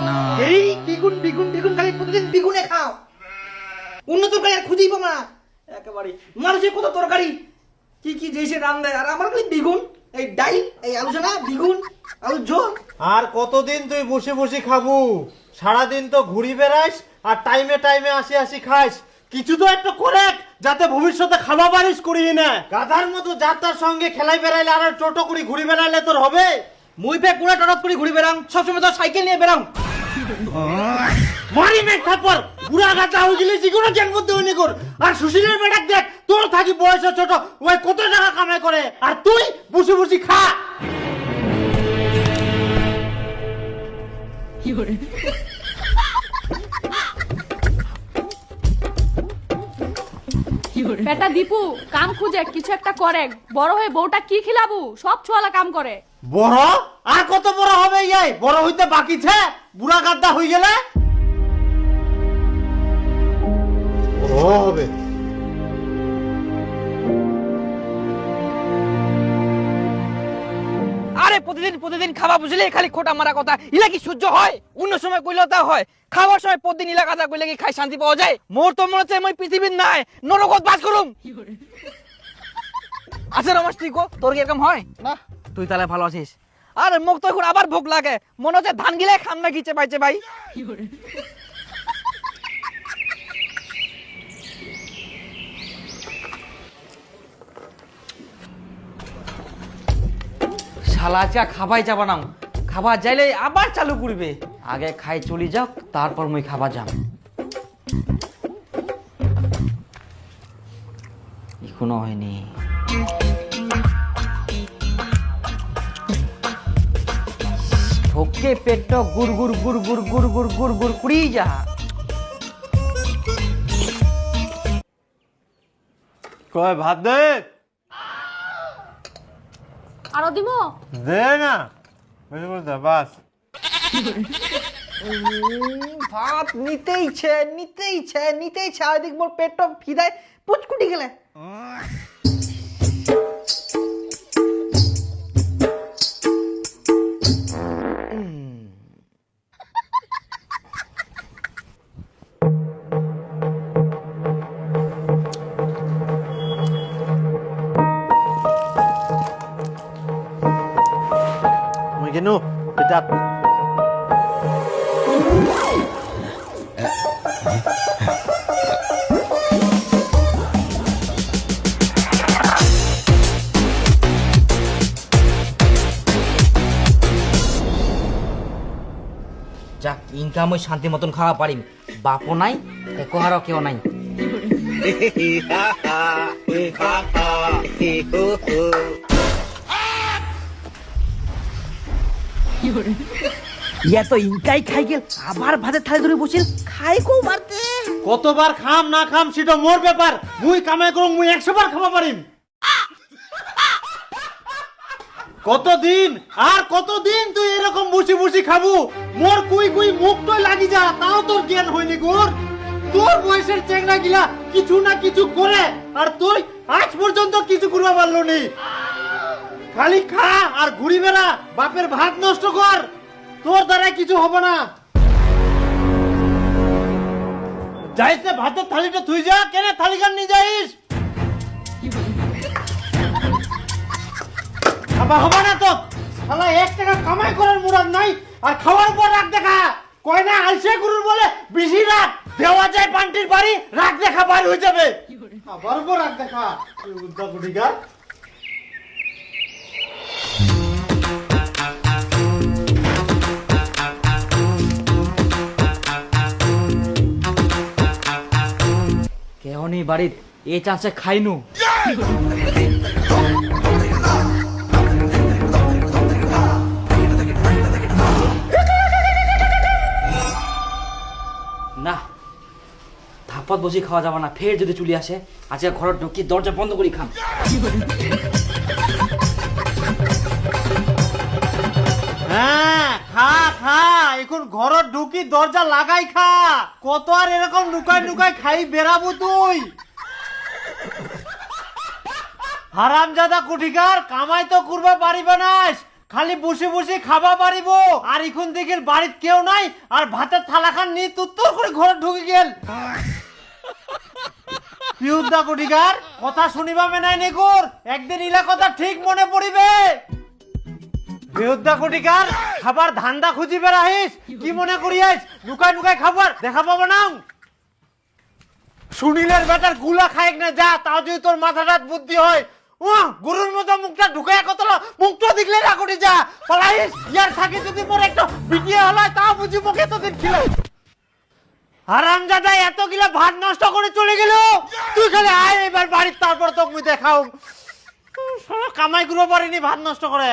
না। এই দ্বিগুণ দ্বিগুণ দ্বিগুণ খালি প্রতিদিন দ্বিগুণে খাও। অন্য তরকারি আর খুঁজেই পাবো না। একেবারে। মানুষের কত তরকারি? কি কি দিয়েছে রান দেয়। আর আমার খালি দ্বিগুণ। এই ডাইল এই আলোচনা দ্বিগুণ আলু ঝোল। আর কতদিন তুই বসে বসে খাব? সারাদিন তো ঘুরি বেড়াইস আর টাইমে টাইমে আসি আসি খাস কিছু তো একটা করে যাতে ভবিষ্যতে খাওয়া পারিস করিয়ে না গাধার মতো যাত্রার সঙ্গে খেলাই বেড়াইলে আর টোটো করে ঘুরি বেড়াইলে তোর হবে? মুই পে কুড়া টরত করে ঘুরে বেড়াম। সবসময় তো সাইকেল নিয়ে বেড়াম। মারি মেঘ থাপ্পর বুড়া গাছা হয়ে গেলে যেগুলো জ্ঞান বুদ্ধি হইনি কর। আর সুশীলের বেটাক দেখ তোর থাকি বয়স ছোট ওই কত টাকা কামাই করে? আর তুই বসে বসে খা। বেটা দীপু কাম খুঁজে কিছু একটা করে। বড় হয়ে বউটা কি খিলাবু? সব ছোয়ালা কাম করে। বড়? আর কত বড় হবে ইয়াই? বড় হইতে বাকি ছে? বুড়া গাদ্দা হয়ে গেলে? বড় হবে। আরে প্রতিদিন প্রতিদিন খাওয়া বুঝলে খালি খোটা মারা কথা। ইলা কি সহ্য হয়? অন্য সময় কইলেও তা হয়। খাওয়ার সময় প্রতিদিন ইলা কথা কইলে কি খাই শান্তি পাওয়া যায়? মোর তো মনে হচ্ছে মই পৃথিবীর নাই। নরকত বাস করুম। আচ্ছা রমেশ তুই কো? তোর কি এরকম হয়? না। তুই তাহলে ভালো আছিস? আরে, মুখ তো এখন আবার ভোগ লাগে। মনে হচ্ছে ধান গিলে খাম না গিচে পাইছে ভাই। শালা চা খাবাই যাবা নাম খাবার যাইলে আবার চালু করবে। আগে খাই, চলি যাক, তারপর মুই খাবার যাম। এখনও হয়নি। ভোকে পেট গুড় গুড় গুড় গুড় গুড় গুড় গুড় গুড় কুড়ি যা কয় ভাত দে? আরও দিমো? দে না। বেশি করে দে বাস। ভাত নিতেই ইচ্ছে নিতেই ইচ্ছে নিতেই ইচ্ছে। আর পেটটা ফিদায় পুচকুটি গেলে। যাক ইনকাম ওই শান্তি মতন খাওয়া পারিম। বাপও নাই একহারও কেউ নাই। ইয়া তো ইনকাই খাই গেল আবার ভাতের থালি ধরে বসিল খাই কো? মারতে কতবার খাম না খাম সেটা মোর ব্যাপার মুই কামাই করুম মুই একশো বার খাবা পারিম। কতদিন? আর কতদিন তুই এরকম বসে বসে খাব? মোর কুই কুই মুখ তো লাগি যা, তাও তোর জ্ঞান হয়নি গোর। তোর বয়সের চেংড়া গিলা কিছু না কিছু করে, আর তুই আজ পর্যন্ত কিছু করবা পারল নি। খালি খা আর ঘুরি বেড়া, বাপের ভাত নষ্ট কর। তোর দ্বারা কিছু হবে না। যাইছে ভাতের থালিটা তুই যা, কেন থালি কান নিয়ে যাইস? খাবা হবে না তো। শালা এক টাকা কামাই করার মুরাদ নাই আর খাওয়ার পর রাখ দেখা। কয় না আলসে গুরুর বলে বেশি রাখ দেওয়া যায় পান্টির বাড়ি রাখ দেখা বাড়ি হয়ে যাবে। আবার উপর রাখ দেখা। উদ্যোগ কেউ নেই বাড়ির এই চাষে খাইনু। ধাপাত বসে খাওয়া যাবে না, ফের যদি চলে আসে, আজকে ঘরের ঢুকি দরজা বন্ধ করি, খাম। হ্যাঁ এখন ঘরত ঢুকি দরজা লাগাই খা। কত আর এরকম খাই তুই? কুঠিকার, কামাই তো করবা পারিবে না খালি বসে বসে খাবা পারিব। আর এখন দেখেন বাড়িত কেউ নাই, আর ভাতের থালা খান নিয়ে তুত্তর করে ঘরে ঢুকে গেল। পিউদা কোটিকার কথা শুনিবা মেনাই নেকুর একদিন ইলা কথা ঠিক মনে পড়িবে। খাবার ধান্দা খুঁজি কি মনে খাবার, দেখা পাবো না বেটারগুলা খাইক না, যা, তাও যদি তোর মাথাটা বুদ্ধি হয়। ও গরুর মতো মুখটা ঢুকায় কত মুখটা দেখলে করি যা। পালাইস, ইয়ার থাকি যদি মোর বিটিয়ে তাও বুঝি মুখে তোদের ছিল হারাম দাদা এত গিলা ভাত নষ্ট করে চলে গেল। তুই খালি আয় এবার বাড়ির তারপর তোকে মুই দেখাও কামাই করব পারিনি ভাত নষ্ট করে।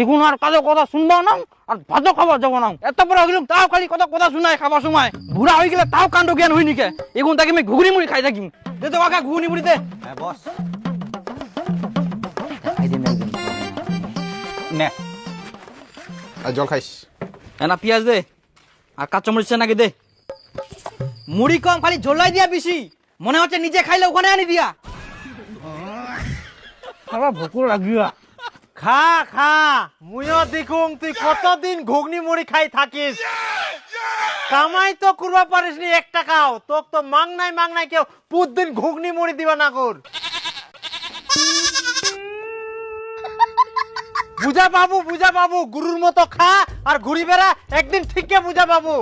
এখন আর কাজে কথা শুনব না আর ভাতও খাবার যাব না এত বড় হইলাম তাও খালি কথা কথা শুনাই খাবার সময়। বুড়া হয়ে গেলে তাও কাণ্ড জ্ঞান হই নিকে এখন তাকে আমি ঘুগনি মুড়ি খাই থাকিম দে তো কাকা ঘুগনি মুড়ি দে হ্যাঁ বস। খাই দে নে। আর জল খাইস। এনা পেঁয়াজ দে আর কাঁচা মরিচ নাকি দে। মুড়ি কম খালি ঝোলাই দিয়া বেশি মনে হচ্ছে নিজে খাইলে ওখানে আনি দিয়া খাবার ভুকুর লাগিয়া খা খা মুইও দেখুং তুই কতদিন ঘুগনি মুড়ি খাই থাকিস কামাই তো করবা পারিস নি এক টাকাও তোক তো মাং নাই মাং নাই কেউ প্রতিদিন ঘুগনি মুড়ি দিবা না কর বুঝা বাবু বুঝা বাবু গুরুর মতো খা আর ঘুরি বেড়া একদিন ঠিককে বুঝা বাবু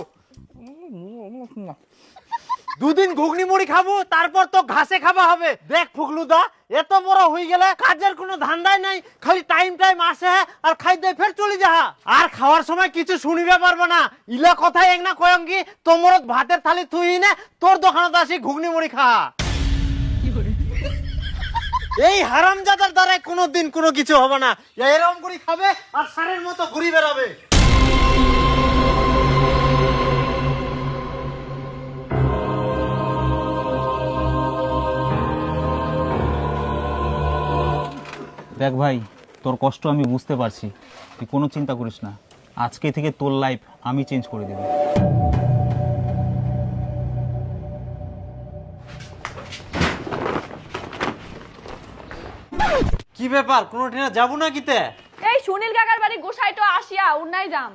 দুদিন ঘুগনি মুড়ি খাব, তারপর তো ঘাসে খাওয়া হবে। দেখ ফুকলুদা, এত বড় হয়ে গেলে কাজের কোনো ধান্দাই নাই, খালি টাইম টাইম আসে আর খাই ফের চলে যা। আর খাওয়ার সময় কিছু শুনিবে পারব না। ইলা কথা এক না কয়ঙ্গি তোমর ভাতের থালি থুই না, তোর দোকানত আসি ঘুগনি মুড়ি খা। এই হারামজাদার দ্বারা কোনোদিন কোনো কিছু হবে না। এরকম করে খাবে আর সারের মতো ঘুরি বেড়াবে। দেখ ভাই তোর কষ্ট আমি বুঝতে পারছি। তুই কোনো চিন্তা করিস না। আজকে থেকে তোর লাইফ আমি চেঞ্জ করে দেবো। কি ব্যাপার? কোনো ঠিনা যাব না কিতে এই সুনীল কাকার বাড়ি গোসাই গোসাইটো আসিয়া উন্নাই যাম।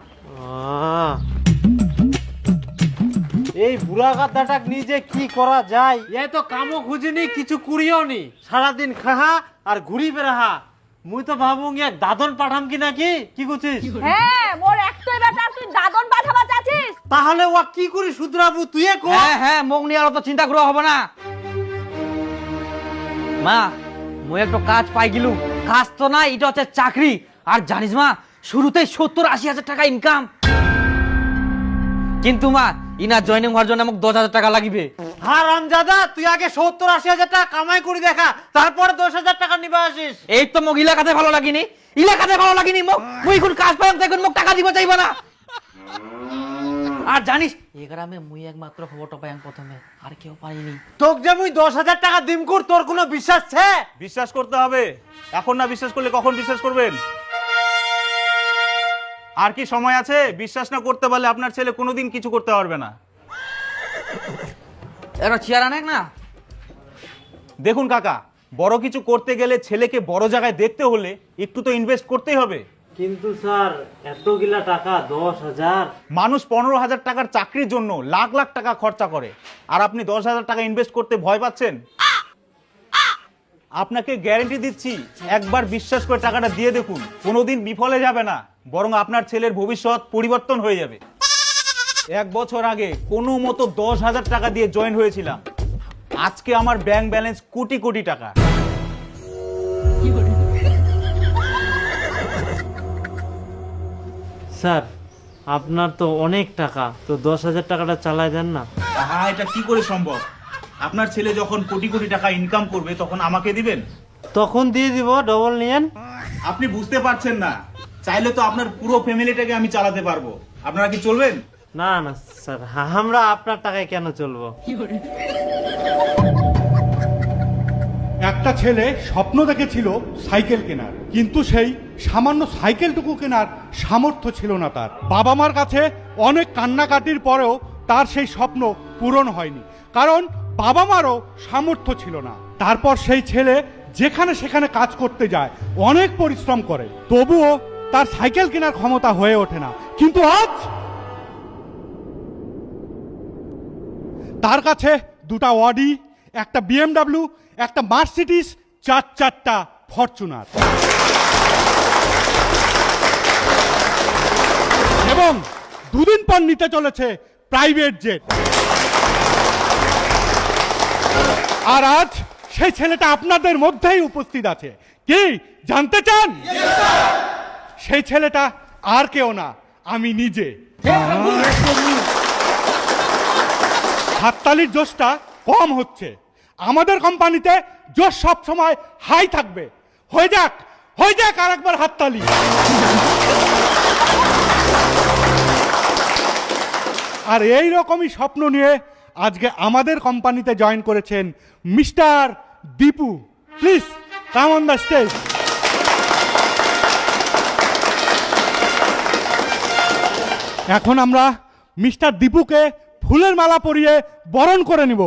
এই বুড়া গাধাটা নিজে কি করা যায়? এ তো কামও খুঁজিনি কিছু করিও নি। সারাদিন খাহা আর ঘুরি বেড়াহা। মুই তো ভাবুং এক দাদন পাঠাম কি নাকি? কি করছিস? হ্যাঁ মোর একটাই বেটা তুই দাদন পাঠাবা চাচ্ছিস? তাহলে ও কি করি শুধরাবু তুই এ কো হ্যাঁ হ্যাঁ মুখ নিয়ে আর অত চিন্তা করা হবে না। মা মুই একটা কাজ পাই গেলু কাজ তো না এটা হচ্ছে চাকরি। আর জানিস মা শুরুতেই সত্তর আশি হাজার টাকা ইনকাম কিন্তু মা ইনা জয়েনিং হওয়ার জন্য আমাকে দশ হাজার টাকা লাগিবে। হ্যাঁ রামজাদা তুই আগে সত্তর আশি হাজার টাকা কামাই করে দেখা তারপরে দশ হাজার টাকা নিবে আসিস। এই তো মোক ইলাকাতে ভালো লাগিনি। ইলাকাতে ভালো লাগিনি মোক। মুই এখন কাজ পাইম তো এখন মোক টাকা দিব চাইব না। আর জানিস এই গ্রামে মুই একমাত্র খবরটা পাইম প্রথমে আর কেউ পাইনি। তোক যে মুই দশ হাজার টাকা দিম কর তোর কোনো বিশ্বাস ছে? বিশ্বাস করতে হবে। এখন না বিশ্বাস করলে কখন বিশ্বাস করবেন? আর কি সময় আছে? বিশ্বাস না করতে পারলে আপনার ছেলে কোনোদিন কিছু করতে পারবে না। এরা চেয়ার আনেক না? দেখুন কাকা বড় কিছু করতে গেলে ছেলেকে বড় জায়গায় দেখতে হলে একটু তো ইনভেস্ট করতেই হবে। কিন্তু স্যার এতগুলা টাকা দশ হাজার? মানুষ পনেরো হাজার টাকার চাকরির জন্য লাখ লাখ টাকা খরচা করে। আর আপনি দশ হাজার টাকা ইনভেস্ট করতে ভয় পাচ্ছেন? আপনাকে গ্যারেন্টি দিচ্ছি একবার বিশ্বাস করে টাকাটা দিয়ে দেখুন কোনোদিন বিফলে যাবে না। বরং আপনার ছেলের ভবিষ্যৎ পরিবর্তন হয়ে যাবে। এক বছর আগে কোনো মতো দশ হাজার টাকা দিয়ে জয়েন হয়েছিলাম। আজকে আমার ব্যাংক ব্যালেন্স কোটি কোটি টাকা। স্যার আপনার তো অনেক টাকা। তো দশ হাজার টাকাটা চালায় দেন না। হ্যাঁ এটা কি করে সম্ভব? আপনার ছেলে যখন কোটি কোটি টাকা ইনকাম করবে তখন আমাকে দিবেন? তখন দিয়ে দিব ডবল নিয়েন। আপনি বুঝতে পারছেন না। চাইলে তো আপনার পুরো ফ্যামিলিটাকে আমি চালাতে পারব। আপনারা কি চলবেন? না না স্যার আমরা আপনার টাকায় কেন চলবো? একটা ছেলে স্বপ্ন দেখেছিল সাইকেল কেনার কিন্তু সেই সামান্য সাইকেলটুকু কেনার সামর্থ্য ছিল না তার। বাবা মার কাছে অনেক কান্নাকাটির পরেও তার সেই স্বপ্ন পূরণ হয়নি কারণ বাবা মারও সামর্থ্য ছিল না। তারপর সেই ছেলে যেখানে সেখানে কাজ করতে যায় অনেক পরিশ্রম করে তবুও তার সাইকেল কেনার ক্ষমতা হয়ে ওঠে না। কিন্তু আজ তার কাছে দুটা অডি, একটা বিএমডাব্লিউ, একটা মার্সিডিস, চার চারটা ফরচুনার। এবং দুদিন পর নিতে চলেছে প্রাইভেট জেট। আর আজ সেই ছেলেটা আপনাদের মধ্যেই উপস্থিত আছে। কি, জানতে চান? সেই ছেলেটা আর কেউ না আমি নিজে। হাততালির জোশটা কম হচ্ছে। আমাদের কোম্পানিতে জোশ সব সময় হাই থাকবে। হয়ে যাক হয়ে যাক আর একবার হাততালি। আর এই রকমই স্বপ্ন নিয়ে আজকে আমাদের কোম্পানিতে জয়েন করেছেন mister Dipu. Please come on the stage এখন আমরা মিস্টার দীপুকে ফুলের মালা পরিয়ে বরণ করে নিব।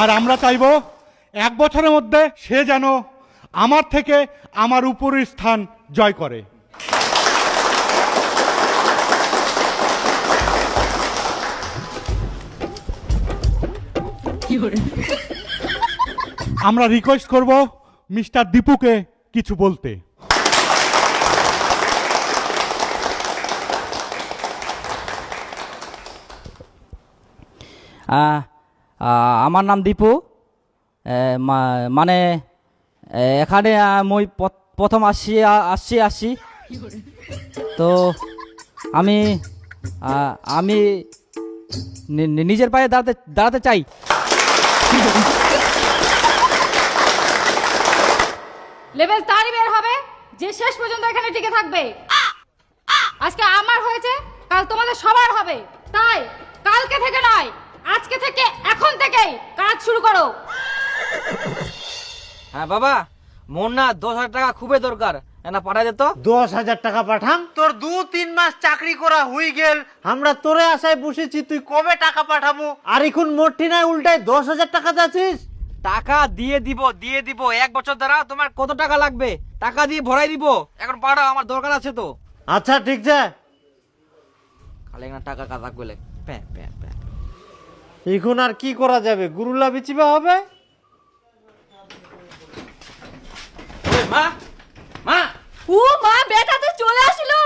আর আমরা চাইব এক বছরের মধ্যে সে যেন আমার থেকে আমার উপরের স্থান জয় করে। আমরা রিকোয়েস্ট করব মিস্টার দীপুকে কিছু বলতে। আমার নাম দীপু। মানে এখানে মই প্রথম আসছি আ- আসছি আসছি তো, আমি আমি নিজের পায়ে দাঁড়াতে দাঁড়াতে চাই। লেভেল তারই বের হবে যে শেষ পর্যন্ত এখানে টিকে থাকবে। আজকে আমার হয়েছে কাল তোমাদের সবার হবে। তাই কালকে থেকে নয় আজকে থেকে এখন থেকেই কাজ শুরু করো। হ্যাঁ বাবা মোর না দশ হাজার টাকা খুবই দরকার। না পাঠাই দে তো। দশ হাজার টাকা পাঠান তোর দু তিন মাস চাকরি করা হয়ে গেল। আমরা তোরে আশায় বসেছি তুই কবে টাকা পাঠাবো? আর এখন মোটি নাই উল্টায় দশ হাজার টাকা যাচ্ছিস টাকা দিয়ে দিব দিয়ে দিব। এক বছর দ্বারা তোমার কত টাকা লাগবে? টাকা দিয়ে ভরাই দিব। এখন পাঠাও আমার দরকার আছে তো। আচ্ছা ঠিক আছে। খালি না টাকা কাজ রাখবে প্যাঁ প্যাঁ প্যাঁ। এখন আর কি করা যাবে? গুরুলা বিচিবা হবে? ওই মা মা। ও মা বেটা তো চলে আসলো।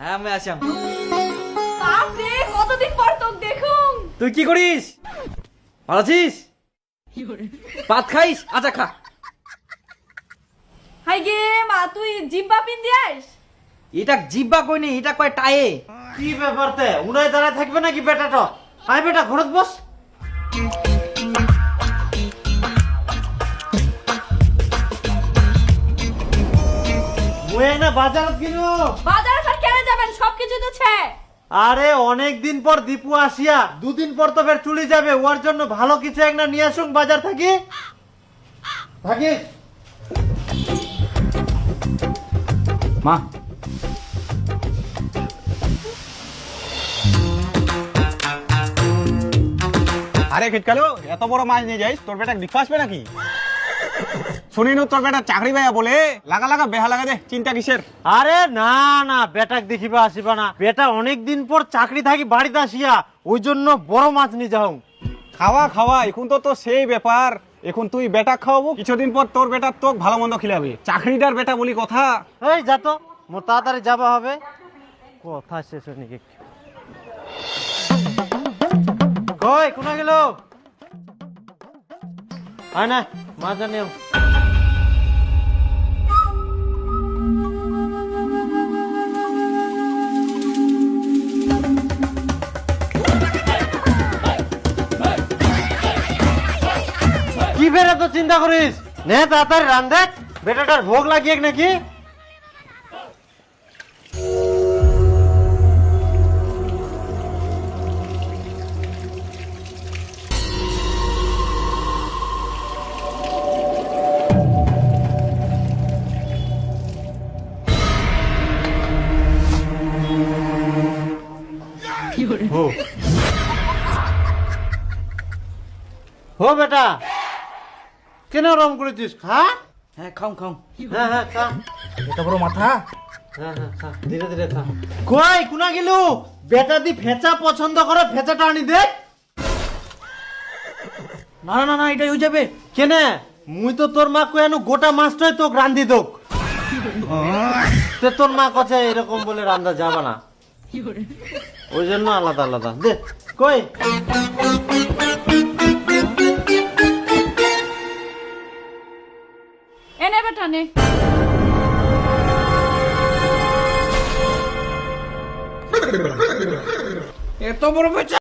হ্যাঁ আমি আসাম বাপরে কতদিন পর তোক দেখুন তুই কি করিস? ভালো আছিস? ভাত খাইস? আচ্ছা খা। হাই গে মা তুই জিব্বা পিন দিয়াস এটা জিব্বা কইনি এটা কয় টায়ে। কি ব্যাপার তে? উনায় দাঁড়ায় থাকবে নাকি বেটাটা? আয় বেটা ঘরত বস। মুই না বাজারত কিনো বাজারে আর কেন যাবেন? সবকিছু তো ছে। আরে, অনেক দিন পর দীপু আসিয়া, দুদিন পর তো ফের চলে যাবে, ওর জন্য ভালো কিছু একটা নিয়ে আসুন বাজার থাকি। থাকিস। মা। আরে খিটকালো এত বড় মাছ নিয়ে যাইস, তোর বেটা বিক্ষ আসবে নাকি? শুনিনু তোর বেটা চাকরি পাইয়া বলে। লাগা লাগা বেহা লাগা দে চিন্তা কিসের? আরে না না বেটাক দেখিবা আসিবা না। বেটা অনেক দিন পর চাকরি থাকি বাড়িতে আসিয়া ওই জন্য বড় মাছ নিয়ে যাও। খাওয়া খাওয়া এখন তো তো সেই ব্যাপার। এখন তুই বেটা খাওয়াবো কিছুদিন পর তোর বেটা তোক ভালো মন্দ খিলাবে। চাকরিদার বেটা বলি কথা। এই যা তো মোর তাড়াতাড়ি যাবা হবে। কথা শেষ হয়নি কই কোনা গেল? হয় না মাছ আনিও। ফেরা তো চিন্তা করিস নে তাড়াতাড়ি রান দেখ বেটাটার ভোগ লাগিয়ে নাকি हो बेटा কেন রম করেছিস? খা। হ্যাঁ খাও খাও। হ্যাঁ হ্যাঁ খা। এত বড় মাথা। হ্যাঁ হ্যাঁ খা। ধীরে ধীরে খা। কই কুনা গেলু? বেটা দি ফেচা পছন্দ করে ফেচাটা আনি দে। না না না না হয়ে যাবে। কেনে? মুই তো তোর মা কয়ানু গোটা মাছটাই তোক রান্ধি দোক। তে তোর মা কছে এরকম বলে রান্ধা যাবে না। ওই জন্য আলাদা আলাদা। দে কই? এনে বেটা নে। এত বড় বেচা